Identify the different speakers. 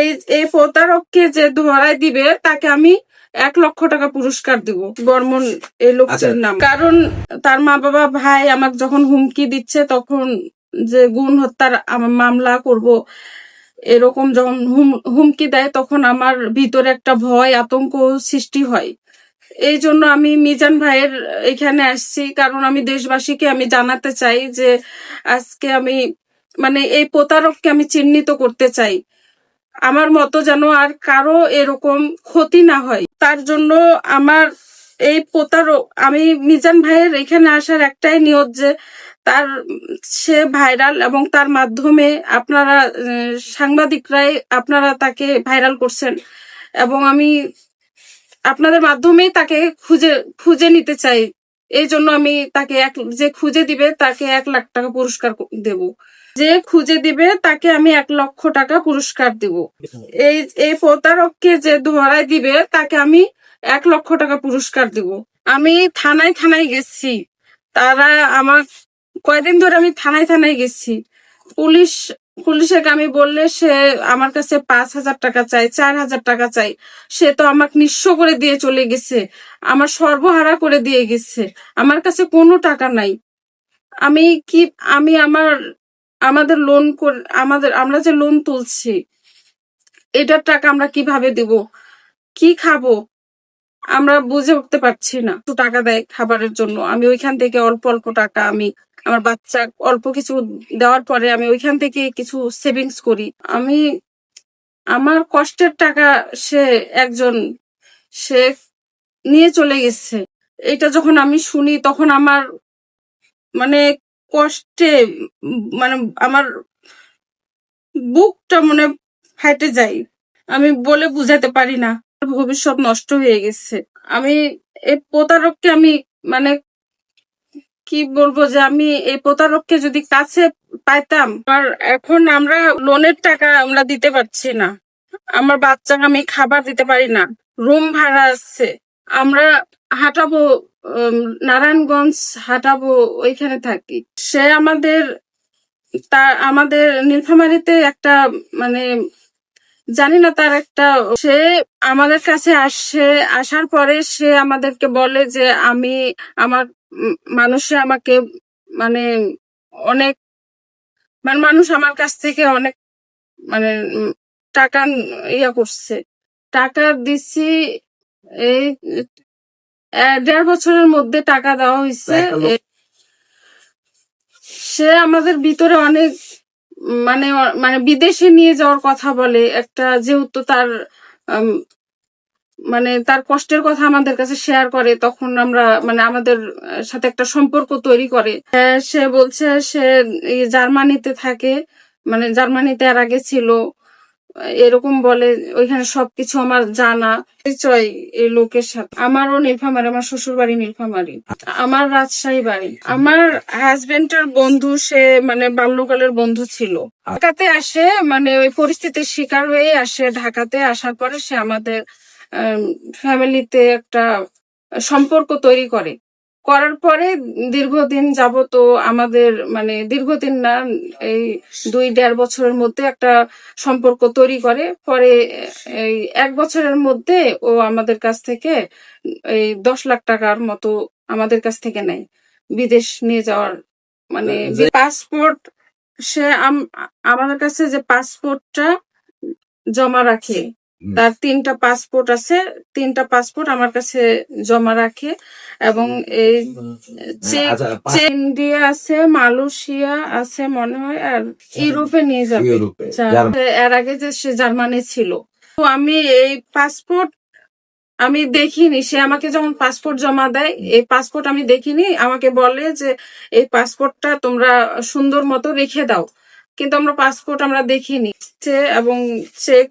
Speaker 1: এই এই প্রতারককে যে ধরাই দিবে তাকে আমি এক লক্ষ টাকা পুরস্কার দিব। বর্মন এই লোকটির
Speaker 2: আচ্ছা।
Speaker 1: নাম। কারণ তার মা বাবা ভাই আমাকে যখন হুমকি দিচ্ছে তখন যে গুণ হত্যার মামলা করব এরকম যখন হুম- হুমকি দেয় তখন আমার ভিতরে একটা ভয় আতঙ্ক সৃষ্টি হয়। এই জন্য আমি মিজান ভাইয়ের এখানে আসছি। কারণ আমি দেশবাসীকে আমি জানাতে চাই যে আজকে আমি মানে এই প্রতারককে আমি চিহ্নিত করতে চাই। আমার মতো যেন আর কারও এরকম ক্ষতি না হয়। তার জন্য আমার এই প্রতারক, আমি মিজান ভাইয়ের এখানে আসার একটাই নিয়ত যে, তার, সে ভাইরাল এবং তার মাধ্যমে আপনারা সাংবাদিকরাই আপনারা তাকে ভাইরাল করছেন। এবং আমি আপনাদের মাধ্যমেই তাকে খুঁজে খুঁজে নিতে চাই। এই জন্য আমি তাকে এক, যে খুঁজে দিবে তাকে এক লাখ টাকা পুরস্কার দেব। যে খুঁজে দিবে, তাকে আমি এক লক্ষ টাকা পুরস্কার দেব। এই এই প্রতারককে যে ধরাই দিবে, তাকে আমি এক লক্ষ টাকা পুরস্কার দিব। আমি থানায় থানায় গেছি। তারা আমার, কয়দিন ধরে আমি থানায় থানায় গেছি। পুলিশ পুলিশকে আমি বললে সে আমার কাছে পাঁচ হাজার টাকা চাই চার হাজার টাকা চাই সে তো আমাকে নিঃস্ব করে দিয়ে চলে গেছে। আমার সর্বহারা করে দিয়ে গেছে। আমার কাছে কোনো টাকা নাই। আমি কি, আমি আমার আমাদের লোন আমাদের, আমরা যে লোন তুলছি, এটার টাকা আমরা কীভাবে দিব? কি খাব? আমরা বুঝে উঠতে পারছি না। একটু টাকা দেয় খাবারের জন্য। আমি ওইখান থেকে অল্প অল্প টাকা আমি, আমার বাচ্চা অল্প কিছু দেওয়ার পরে আমি ওইখান থেকে কিছু সেভিংস করি। আমি, আমার কষ্টের টাকা সে একজন, সে নিয়ে চলে গেছে। এটা যখন আমি শুনি, তখন আমার মানে কষ্টে মানে আমার বুকটা মনে ফাটে যায়। আমি বলে বুঝাতে পারি না। ভবিষ্যৎ নষ্ট হয়ে গেছে। আমি এই প্রতারককে আমি মানে কি বলব যে আমি এই প্রতারককে যদি কাছে পাইতাম আর এখন আমরা লোনের টাকা আমরা দিতে পারছি না। আমার বাচ্চাকে আমি খাবার দিতে পারি না। রুম ভাড়া আছে। আমরা হাঁটাবো নারায়ণগঞ্জ হাঁটাবো ওইখানে থাকি। সে আমাদের তা আমাদের নীলফামারীতে একটা মানে জানি না তার একটা, সে আমাদের কাছে আসে, আসার পরে সে আমাদেরকে বলে যে আমি, আমার মানুষে আমাকে মানে অনেক মানে মানুষ আমার কাছ থেকে অনেক মানে টাকা ইয়া করছে। টাকা দিছি, এই দেড় বছরের মধ্যে টাকা দেওয়া হয়েছে সে আমাদের ভিতরে অনেক মানে মানে বিদেশে নিয়ে যাওয়ার কথা বলে। একটা যেহেতু তার মানে তার কষ্টের কথা আমাদের কাছে শেয়ার করে তখন আমরা মানে আমাদের সাথে একটা সম্পর্ক তৈরি করে। সে বলছে সে জার্মানিতে থাকে মানে জার্মানিতে এর আগে ছিল। এরকম বলে, ওইখানে সবকিছু আমার জানা। পরিচয় এই লোকের সাথে। আমারও নীলফামারি, আমার শ্বশুর বাড়ি নীলফামারি। আমার রাজশাহী বাড়ি। আমার হাজবেন্ডের বন্ধু, সে মানে বাল্যকালের বন্ধু ছিল। ঢাকাতে আসে মানে ওই পরিস্থিতির শিকার হয়ে আসে। ঢাকাতে আসার পরে সে আমাদের ফ্যামিলিতে একটা সম্পর্ক তৈরি করে। করার পরে দীর্ঘদিন যাবত আমাদের মানে দীর্ঘদিন না এই দুই দেড় বছরের মধ্যে একটা সম্পর্ক তৈরি করে পরে এই এক বছরের মধ্যে ও আমাদের কাছ থেকে এই দশ লাখ টাকার মতো আমাদের কাছ থেকে নেয় বিদেশ নিয়ে যাওয়ার মানে পাসপোর্ট সে আম- আমাদের কাছে যে পাসপোর্টটা জমা রাখে। তার তিনটা পাসপোর্ট আছে তিনটা পাসপোর্ট আমার কাছে জমা রাখে এবং এই চেক
Speaker 2: আচ্ছা,
Speaker 1: ইন্ডিয়া আছে মালয়েশিয়া আছে মনে হয় আর ইউরোপে নিয়ে যাবে।
Speaker 2: ইউরোপে
Speaker 1: যা-
Speaker 2: জার্মান-
Speaker 1: এর আগে যে সে জার্মানি ছিল। তো আমি এই পাসপোর্ট আমি দেখিনি। সে আমাকে যখন পাসপোর্ট জমা দেয় এই পাসপোর্ট আমি দেখিনি। আমাকে বলে যে এই পাসপোর্টটা তোমরা সুন্দর মতো রেখে দাও। কিন্তু আমরা পাসপোর্ট আমরা দেখিনি। সে এবং চেক